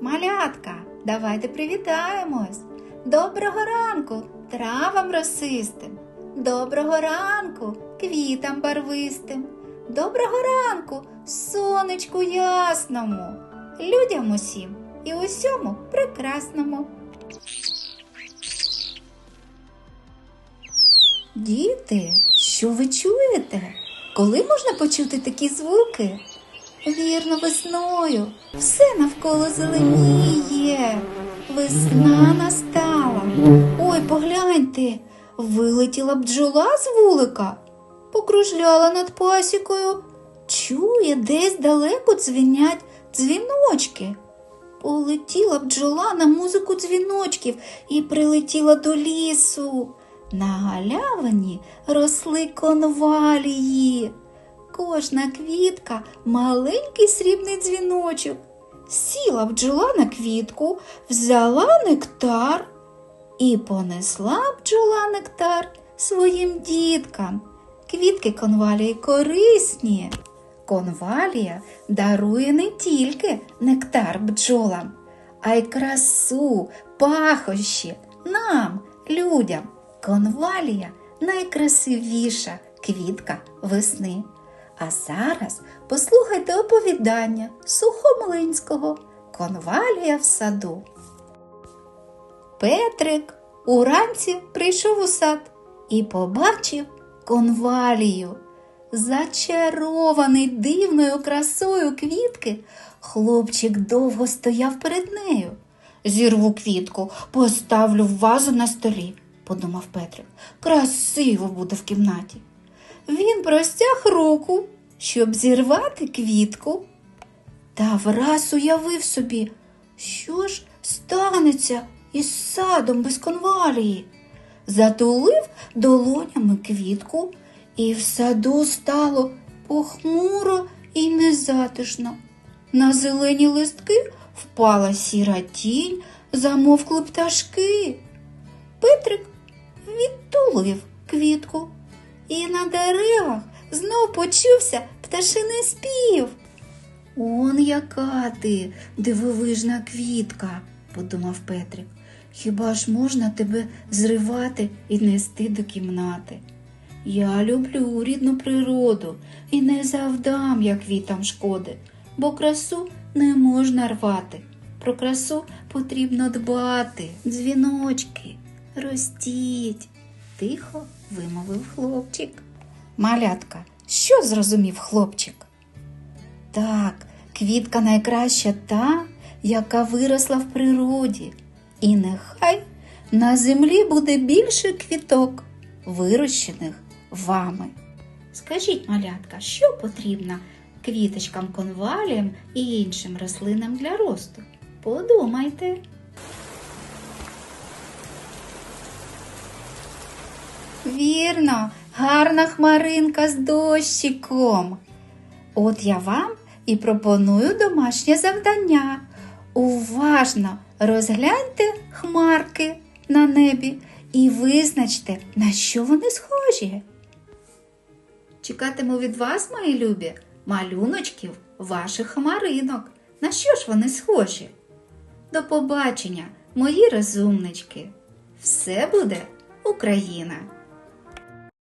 Малятка, давайте привітаємось. Доброго ранку травам росистим. Доброго ранку квітам барвистим. Доброго ранку сонечку ясному. Людям усім і усьому прекрасному. Діти, що ви чуєте? Коли можна почути такі звуки? Вірно, весною. Все навколо зеленіє. Весна настала. Ой, погляньте, вилетіла бджола з вулика, покружляла над пасікою. Чує, десь далеко дзвінять дзвіночки. Полетіла бджола на музику дзвіночків і прилетіла до лісу. На галявині росли конвалії. Кожна квітка маленький срібний дзвіночок. Сіла бджола на квітку, взяла нектар і понесла бджола нектар своїм діткам. Квітки конвалії корисні. Конвалія дарує не тільки нектар бджолам, а й красу, пахощі нам, людям. Конвалія найкрасивіша квітка весни. А зараз послухайте оповідання Сухомлинського Конвалія в саду. Петрик уранці прийшов у сад і побачив конвалію. Зачарований дивною красою квітки, хлопчик довго стояв перед нею. Зірву квітку, поставлю в вазу на столі, подумав Петрик. Красиво буде в кімнаті. Він простяг руку, щоб зірвати квітку, та враз уявив собі, що ж станеться із садом без конвалії. Затулив долонями квітку, і в саду стало похмуро і незатишно. На зелені листки впала сіра тінь, замовкли пташки. Петрик відтулив квітку, і на деревах знов почувся пташиний спів. Он яка ти, дивовижна квітка, подумав Петрик. Хіба ж можна тебе зривати і нести до кімнати? Я люблю рідну природу і не завдам я квітам шкоди, бо красу не можна рвати. Про красу потрібно дбати, дзвіночки, ростіть, тихо вимовив хлопчик. Малятка, що зрозумів хлопчик? Так, квітка найкраща та, яка виросла в природі, і нехай на землі буде більше квіток, вирощених вами. Скажіть, малятка, що потрібно квіточкам конваліям і іншим рослинам для росту? Подумайте. Вірно, гарна хмаринка з дощиком. От я вам і пропоную домашнє завдання. Уважно розгляньте хмарки на небі і визначте, на що вони схожі. Чекатиму від вас, мої любі, малюночків ваших хмаринок. На що ж вони схожі? До побачення, мої розумнички! Все буде Україна!